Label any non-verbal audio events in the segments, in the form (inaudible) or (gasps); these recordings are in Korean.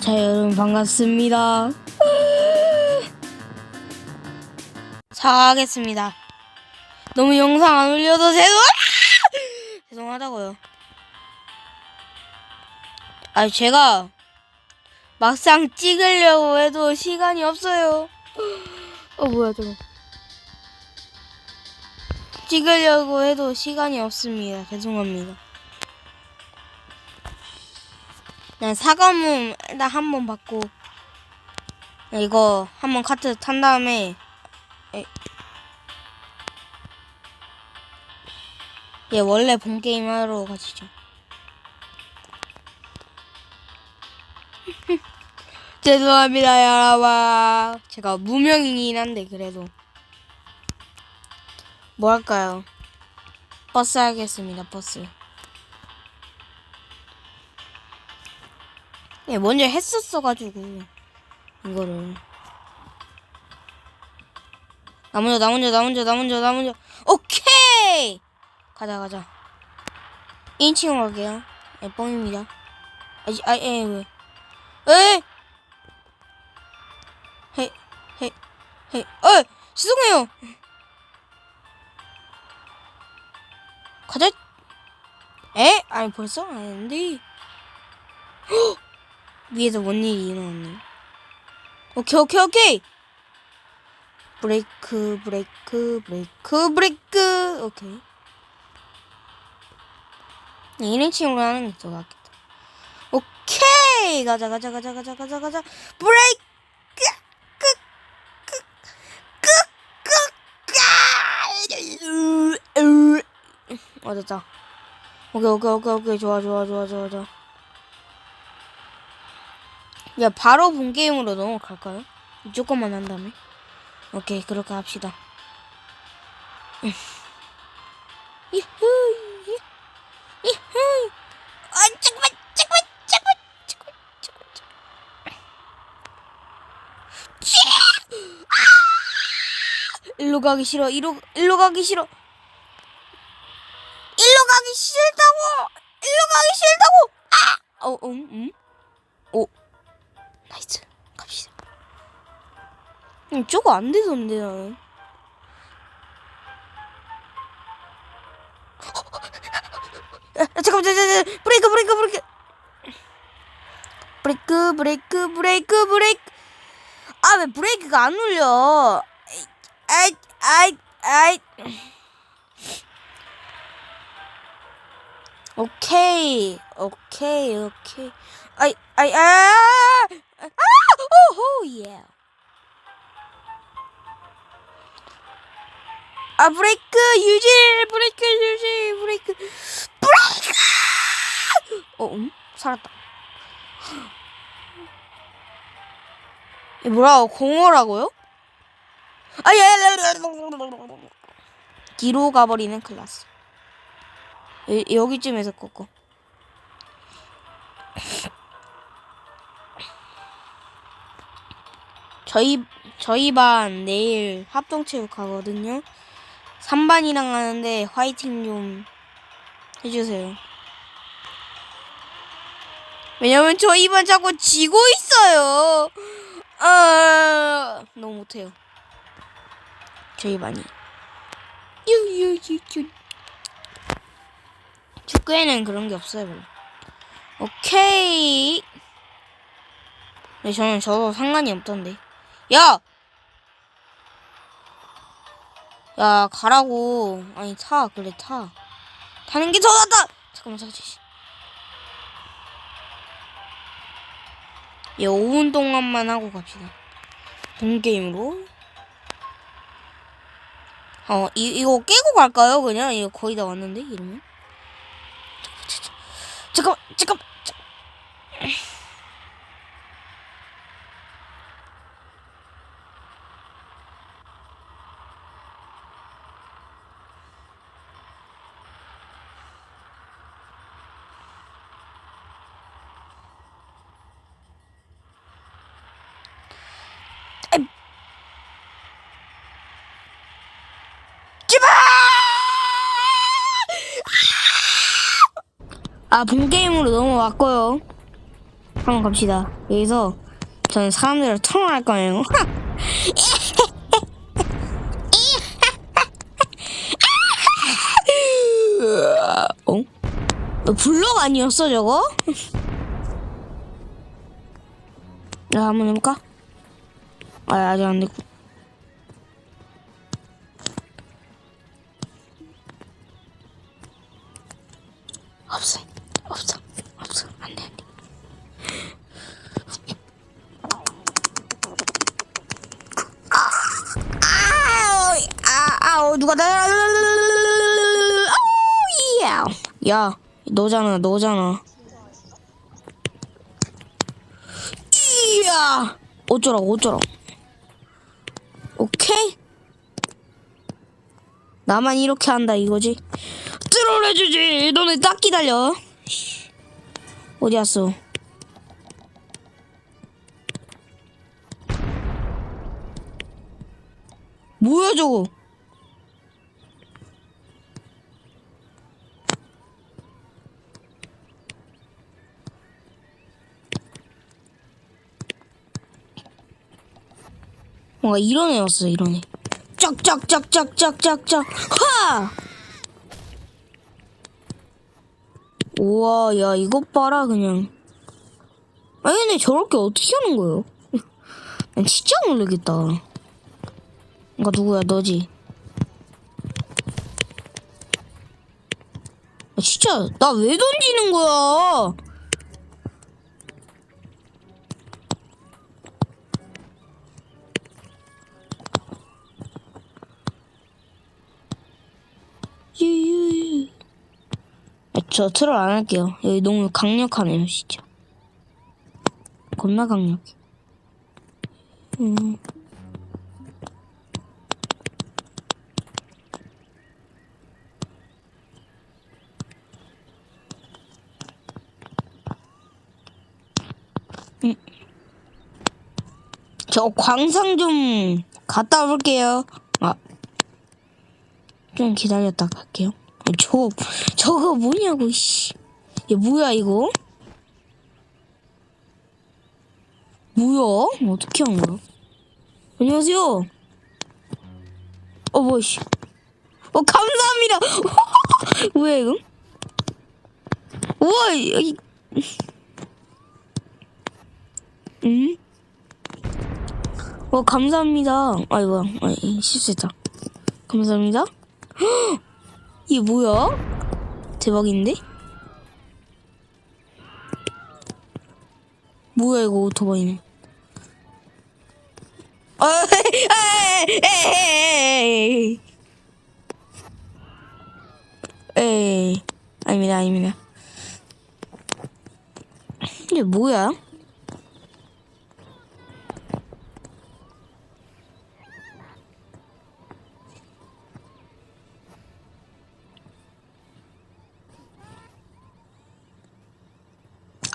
자 여러분 반갑습니다. (laughs) 사과하겠습니다. 너무 영상 안 올려도 죄송 (laughs) 죄송하다고요. 아 제가 막상 찍으려고 해도 시간이 없어요. (gasps) 어 뭐야 저거. 찍으려고 해도 시간이 없습니다. 죄송합니다. 그냥 사과문 일단 한번 받고 이거 한 번 카트 탄 다음에 에. 예 원래 본 게임 하러 가시죠. (laughs) 죄송합니다 여러분. 제가 무명이긴 한데 그래도 뭐 할까요? 버스 하겠습니다 버스. 예, 먼저 했었어가지고 이거를. 나 먼저 나 먼저 나 먼저 나 먼저 나 먼저. 오케이! 가자 가자. 1층으로 갈게요. 예, 뻥입니다. 아지 아예 왜? 에? 헤이! 헤이 헤이! 어 죄송해요! 가자! 에? 아니 벌써 아닌데 위에서 뭔 일이 일어났네. 오케이, 오케이, 오케이! 브레이크, 브레이크, 브레이크, 브레이크! 오케이. 1인칭으로 하는 게 더 낫겠다. 오케이! 가자, 가자, 가자, 가자, 가자, 가자. 브레이크! 끄! 어. 오케이, 오케이, 오케이, 오케이. 좋아, 좋아, 좋아, 좋아, 좋아. 야 바로 본 게임으로 넘어갈까요? 조금만 한 다음에 오케이 그렇게 합시다! 일로 가기 싫어 일로 일로 가기 싫어 일로 가기 싫다고 일로 가기 싫다고 아! 어, 음, 음? 오, 나이스. 갑시다. 음, 저거 안 되던데, 나는. 아, 아, 잠깐만, 잠깐만. 브레이크, 브레이크, 브레이크. 브레이크, 브레이크, 브레이크, 브레이크. 아, 왜 브레이크가 안 울려? 아이, 아이, 아이. 오케이, 오케이, 오케이. 아이, 아이, 아, 아, 아, 오호, 예. 아, 브레이크 유지, 브레이크 유지, 브레이크, 브레이크. 어, 음, 살았다. 이 뭐라고 공허라고요? 아, 예, 뒤로 가버리는 클라스. 여, 여기쯤에서 꺾어. 저희 저희 반 내일 합동 체육 가거든요. 3반이랑 하는데 화이팅 좀 해주세요. 왜냐면 저희 반 자꾸 지고 있어요. 아 너무 못해요. 저희 반이. 유유유유. 축구에는 그런 게 없어요, 별로. 오케이. 네, 저는 저도 상관이 없던데. 야! 야, 가라고. 아니, 타. 그래, 타. 타는 게 더 낫다! 잠깐만, 잠깐만. 예, 5분 동안만 하고 갑시다. 본 게임으로. 어, 이, 이거 깨고 갈까요? 그냥? 이거 거의 다 왔는데, 이러면? 잠깐만, 잠깐만. 잠깐만. 제발! 아, 본 게임으로 넘어왔고요. 한번 갑시다. 여기서 저는 사람들을 토론할 거예요. (laughs) 어? 어, 블럭 아니었어 저거? 야 한번 해볼까? 아 아직 안 됐고 아 아우 누가 나 아우 야. 너잖아 너잖아. 이야. 어쩌라고 어쩌라고. 오케이? 나만 이렇게 한다 이거지? 트롤 해주지. 너네 딱 기다려. 어디 갔어? 뭐야 저거 뭔가 이런 애였어 이런 애. 짝짝짝짝짝짝짝 하! 우와 야 이것 봐라 그냥. 아니 근데 저렇게 어떻게 하는 거예요? (laughs) 난 진짜 모르겠다. 그니까 누구야 너지? 아, 진짜 나 왜 던지는 거야 저 트롤 안 할게요. 여기 너무 강력하네요, 진짜. 겁나 강력해. 음. 음. 저 광상 좀 갔다 올게요. 아, 좀 기다렸다 갈게요. 아, 저 저거 뭐냐고 씨. 얘 뭐야 이거? 뭐야? 어떻게 한 거야? 안녕하세요. 어 뭐씨? 어 감사합니다. (laughs) 뭐야 이거? 우와 이 응? 어 감사합니다. 아이고 아, 실수했다. 감사합니다. (gasps) 이게 뭐야? 대박인데? 뭐야 이거 오토바이는? 아, 에이, 에이, 아닙니다, 아닙니다. 이게 뭐야?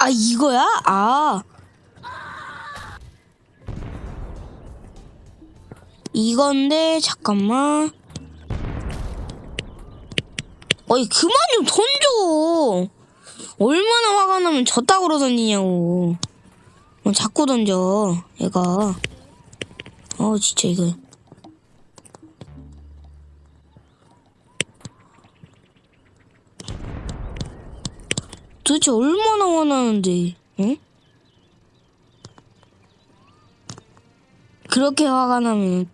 아 이거야? 아. 이건데 잠깐만. 어이 그만 좀 던져. 얼마나 화가 나면 저따구로 던지냐고. 어, 자꾸 던져 얘가. 어 진짜 이거 도대체 얼마나 화나는데 응? 그렇게 화가 나면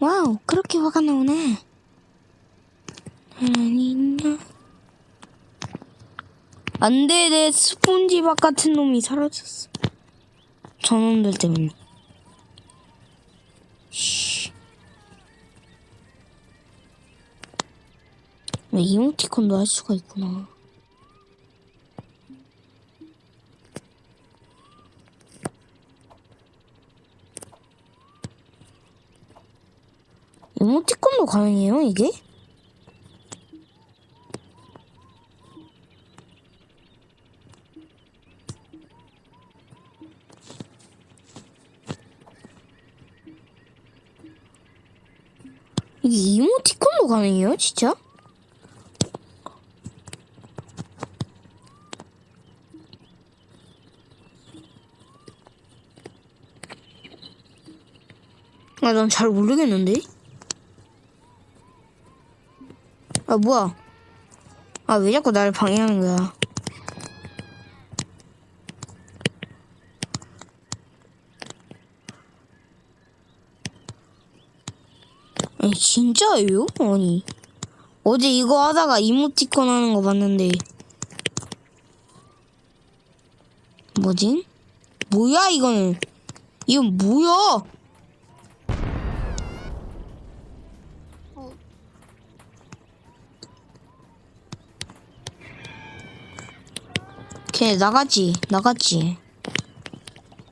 와우 그렇게 화가 나오나 아니냐? 안 돼 내 스폰지밥 같은 놈이 사라졌어. 저놈들 때문에. 씨. 이모티콘도 할 수가 있구나 이모티콘도 가능해요 이게? 이게 이모티콘도 가능해요 진짜? 아, 난 잘 모르겠는데? 아, 뭐야? 아, 왜 자꾸 나를 방해하는 거야? 아니, 진짜예요? 아니. 어제 이거 하다가 이모티콘 하는 거 봤는데. 뭐지? 뭐야, 이거는? 이건 뭐야? 걔 나갔지? 나갔지?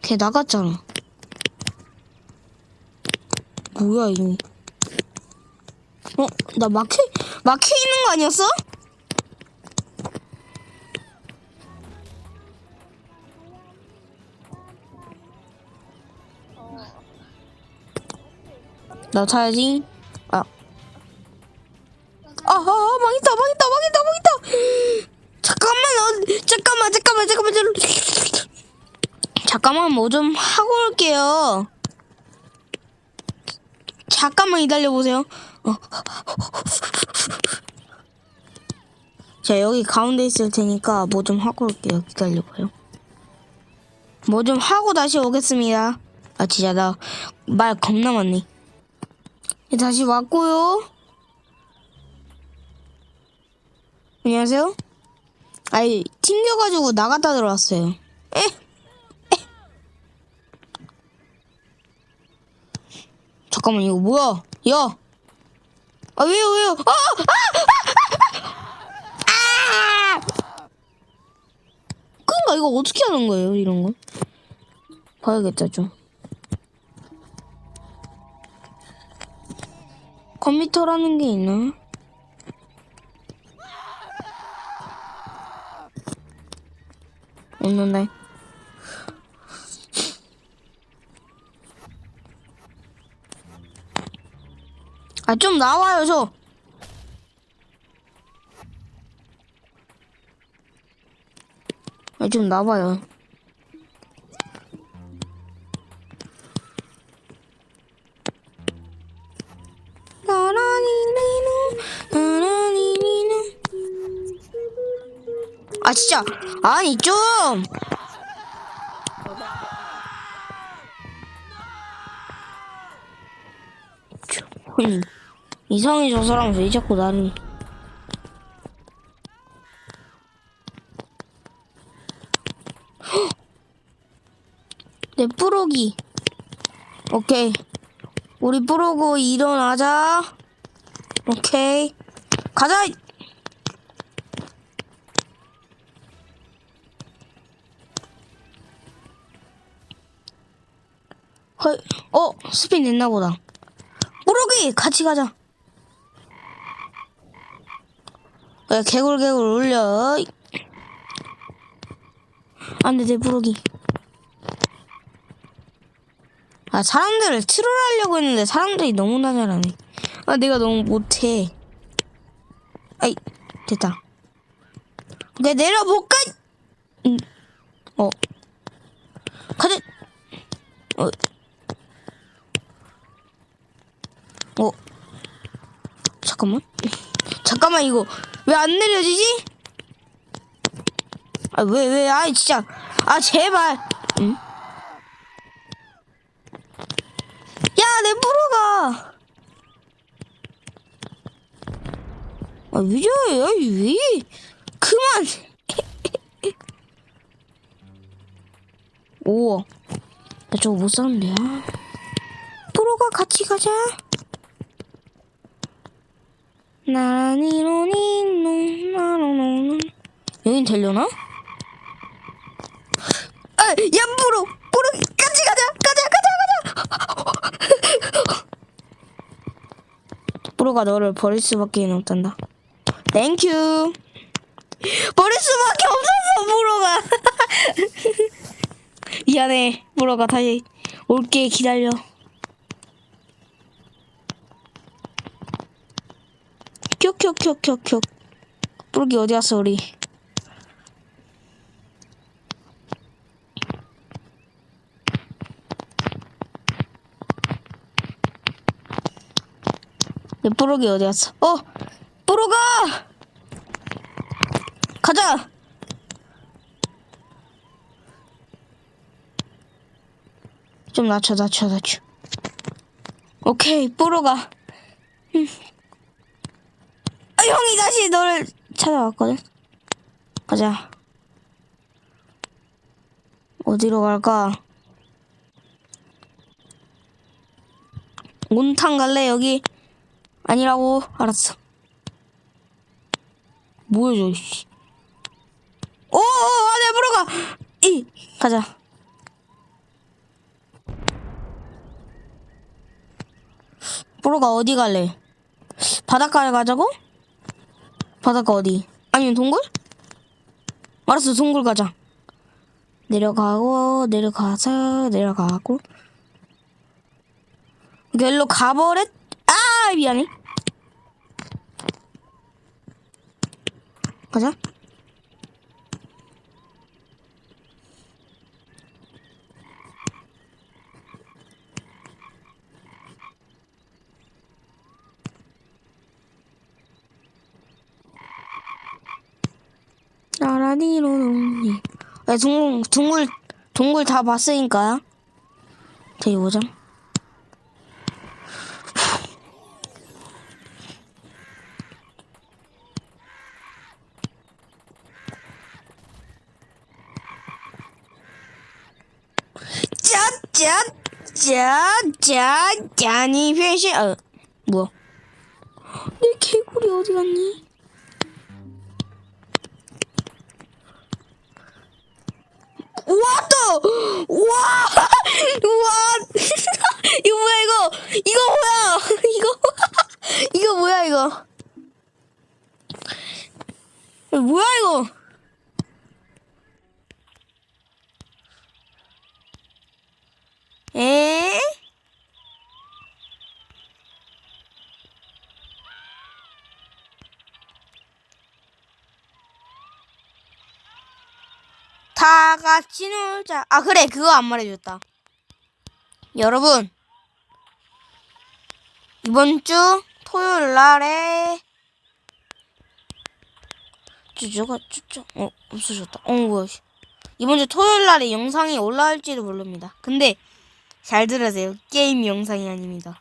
걔 나갔잖아. 뭐야, 이거. 어? 나 막혀, 막혀 있는 거 아니었어? 나 타야지. 아. 아, 아, 아, 망했다, 망했다. 잠깐만, 어, 잠깐만, 잠깐만, 잠깐만, 잠깐만. 잠깐만, 뭐 좀 하고 올게요. 잠깐만 기다려 보세요. 어. 자, 여기 가운데 있을 테니까 뭐 좀 하고 올게요. 기다려봐요. 뭐 좀 하고 다시 오겠습니다. 아, 진짜 나 말 겁나 많네. 네, 다시 왔고요. 안녕하세요. 아이, 튕겨가지고 나갔다 들어왔어요. 에? 에? 잠깐만, 이거 뭐야? 야! 아, 왜요, 왜요? 아! 아! 아! 아! 그니까 이거 어떻게 하는 거예요, 이런 거? 봐야겠다, 좀. 컴퓨터라는 게 있나? 없는데. 아, 좀 나와요, 저. 아, 좀 나와요. 아, 진짜. 아니, 좀. 아니, 이상해, 저 사람 왜 자꾸 나를. 헉! (gasps) 내 뿌록이. 오케이. 우리 뿌르고 일어나자. 오케이. 가자! 헐, 어, 스핀 됐나 보다. 뿌르기! 같이 가자. 야, 개굴, 개굴 올려. 안 돼, 내 뿌르기. 아, 사람들을 트롤하려고 했는데 사람들이 너무나 잘하네. 아, 내가 너무 못해. 아이, 됐다. 내 내려볼까? 응. 어. 가자. 어. 어. 잠깐만. 잠깐만, 이거. 왜 안 내려지지? 아, 왜, 왜, 아이, 진짜. 아, 제발. 응? 야, 내 프로가. 아, 왜 저래? 아이, 왜? 그만. (laughs) 오. 나 저거 못 사는데. 아. 프로가 같이 가자. 나니로니노 나로노노. 여긴 되려나? 아, 야 프로 프로 같이 가자 가자 가자 가자. 프로가 너를 버릴 수밖에 없단다. 땡큐 버릴 수밖에 없었어 프로가. (laughs) 미안해 프로가 다시 올게 기다려 큐큐큐큐큐 뿌르기 어디 갔어 우리 내 뽀록이 어디 갔어? 어! 뽀록아! 가자! 좀 낮춰, 낮춰, 낮춰. 오케이. 음. 아, 형이 다시 너를 찾아왔거든? 가자. 어디로 갈까? 온탕 갈래, 여기? 아니라고? 알았어. 뭐야, 저, 씨. 오, 오, 안에 물어가! 이! 가자. 보러가 어디 갈래? 바닷가에 가자고? 바닷가 어디? 아니면 동굴? 알았어, 동굴 가자. 내려가고, 내려가서, 내려가고. 일로 가버렸, 아, 미안해. 가자. 나라니로롱니. 야, 동굴, 동굴, 동굴 다 봤으니까. 되게 보자. 짠, 짠, 짠, 짠이 변신, 어, 뭐야. 내 개구리 어디 갔니? 와, 또! 와! 와! 이거 뭐야, 이거? 이거 뭐야? 이거, 이거 뭐야? 이거 뭐야, 이거? 에? 다 같이 놀자. 아, 그래. 그거 안 말해줬다. 여러분. 이번 주 토요일 날에 주주가 주주 어 없어졌다. 어 뭐야? 씨. 이번 주 토요일 날에 영상이 올라올지도 모릅니다. 근데 잘 들으세요. 게임 영상이 아닙니다.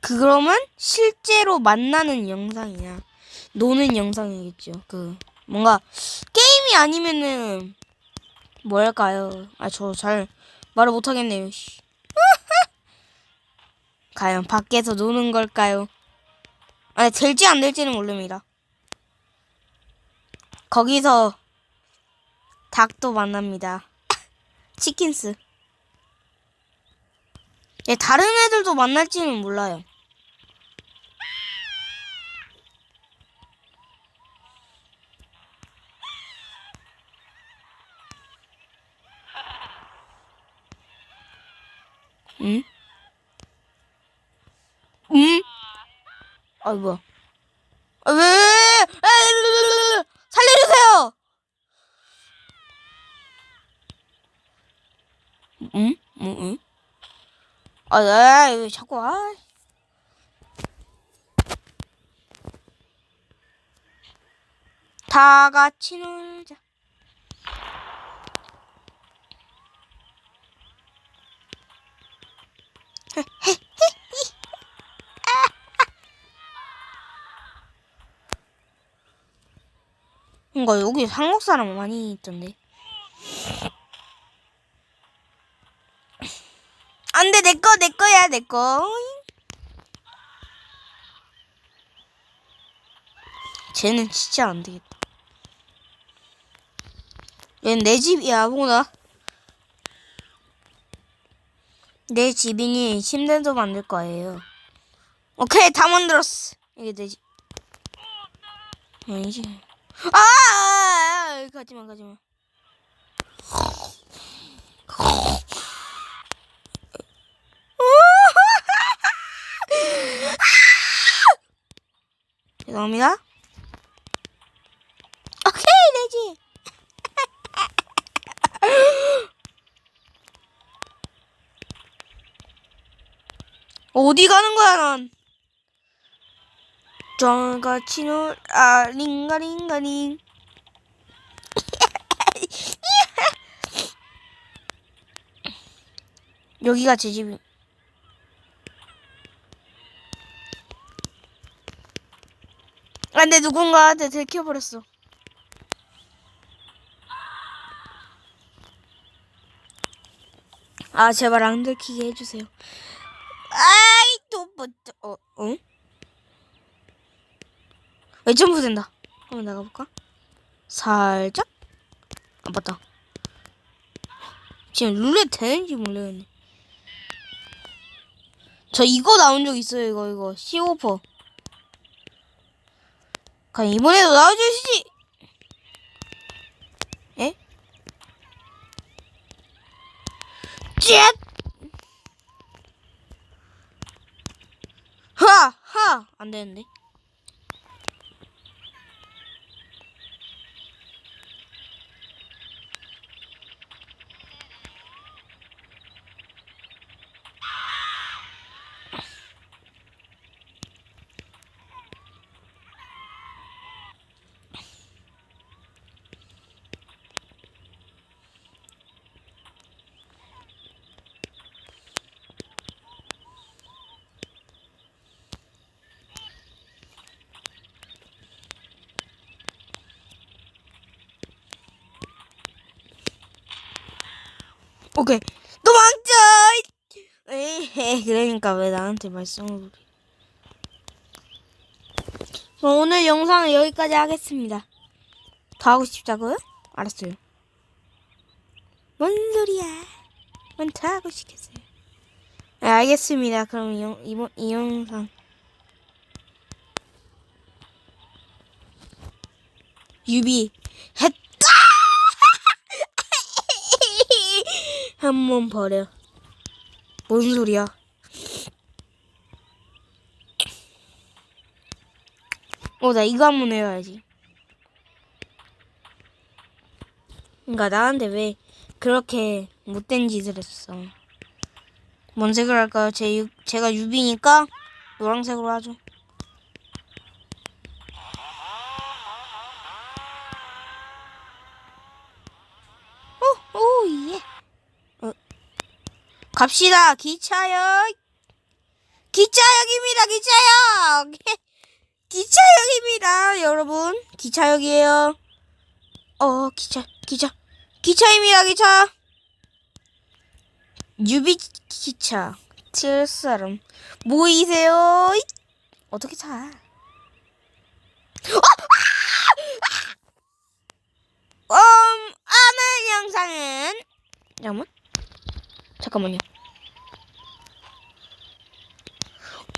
그러면 실제로 만나는 영상이야. 노는 영상이겠죠. 그 뭔가 게임이 아니면은 뭐랄까요? 아 저 잘 말을 못 하겠네요. 씨. (laughs) 과연 밖에서 노는 걸까요? 아 될지 안 될지는 모릅니다. 거기서 닭도 만납니다. (laughs) 치킨스. 예, 다른 애들도 만날지는 몰라요. 응? 응? 아, 뭐야. 아, 왜? 아, 살려주세요! 응? 응? 응? 아, 야, 왜 자꾸, 아. 다 같이 놀자. 뭔가 여기 한국 사람 많이 있던데. 안돼 내 거 내 거야 내 거. 쟤는 진짜 안 되겠다. 얘는 내 집이야 뭐나. 내 집이니 침대도 만들 거예요. 오케이 다 만들었어. 이게 내 집. 아니지. 아, 아, 아 가지마 가지마. (laughs) 죄송합니다. 오케이 내지. (laughs) 어디 가는 거야 난? 저같이 놀아 링가링가링 여기가 제 집이 안돼 누군가한테 들켜버렸어 아 제발 안 들키게 해주세요 아이 또뭐 어? 어? 왜 점프 된다 한번 나가볼까? 살짝? 아 맞다 지금 룰렛 되는지 모르겠네 저 이거 나온 적 있어요 이거 이거 시오퍼 그럼 이번에도 나와주시지 에? จี๊앗 하! 하! 안 되는데 오케이. 도망쳐! 에이 그러니까 왜 나한테 말씀을 그래. 뭐 오늘 영상은 여기까지 하겠습니다. 더 하고 싶다고요? 알았어요. 뭔 소리야? 뭔더 하고 싶겠어요? 네, 알겠습니다. 그럼 이, 영- 이번 이 영상. 유비 했 한 번 버려. 뭔 소리야? 어, 나 이거 한 번 해야지. 그니까 나한테 왜 그렇게 못된 짓을 했어? 뭔 색을 할까요? 제, 유- 제가 유비니까 노란색으로 하죠. 오, 오, 예. 어. 갑시다. 기차역. 기차역입니다. 기차역. (laughs) 기차역입니다. 여러분. 기차역이에요. 어, 기차, 기차. 기차입니다. 기차. 유비 기차. 칠 사람. 모이세요. 잇. 어떻게 타? 음, 오늘 영상은 잠깐만. 잠깐만요.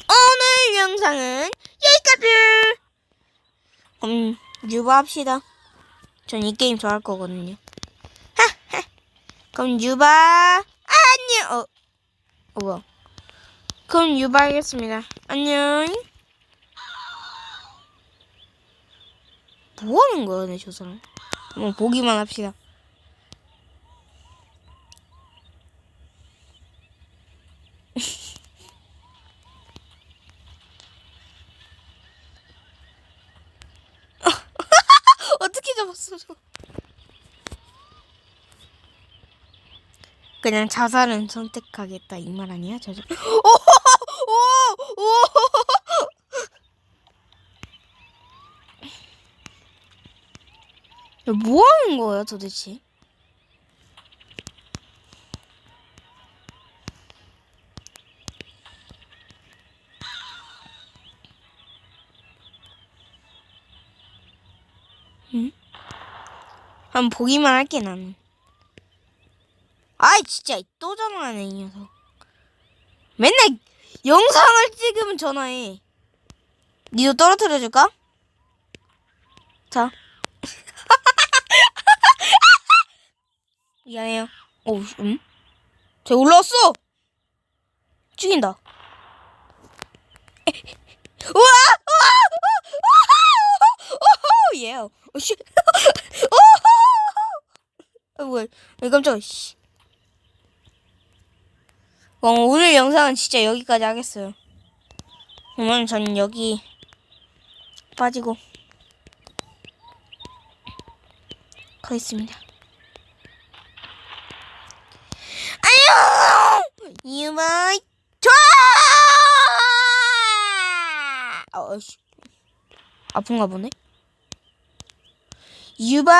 오늘 영상은 여기까지. 음, 유바합시다. 전 이 게임 좋아할 거거든요. 그럼 유바 안녕. 어, 어 뭐야? 그럼 유바 하겠습니다. 안녕. 뭐 하는 거야, 내 저 사람? 한번 보기만 합시다. 어떻게 잡았어, 저? 그냥 자살은 선택하겠다 이 말 아니야? 저 저. 오! 오! 오! 야, 뭐 하는 거야 도대체? 한번 보기만 할게 나는. 아이 진짜 또 전화하네 이 녀석. 맨날 영상을 찍으면 전화해. 니도 떨어뜨려 줄까? 자. 미안해요. 오, 음? 쟤 올라왔어. 죽인다. 우와! 우와! 오호! 예. 오 씨. 오호! 아 뭐야? 왜 깜짝이야. 씨. 어, 오늘 영상은 진짜 여기까지 하겠어요. 그러면 저는 여기 빠지고 가겠습니다. 안녕! 유마이 좋아! 아씨 아픈가 보네. 유바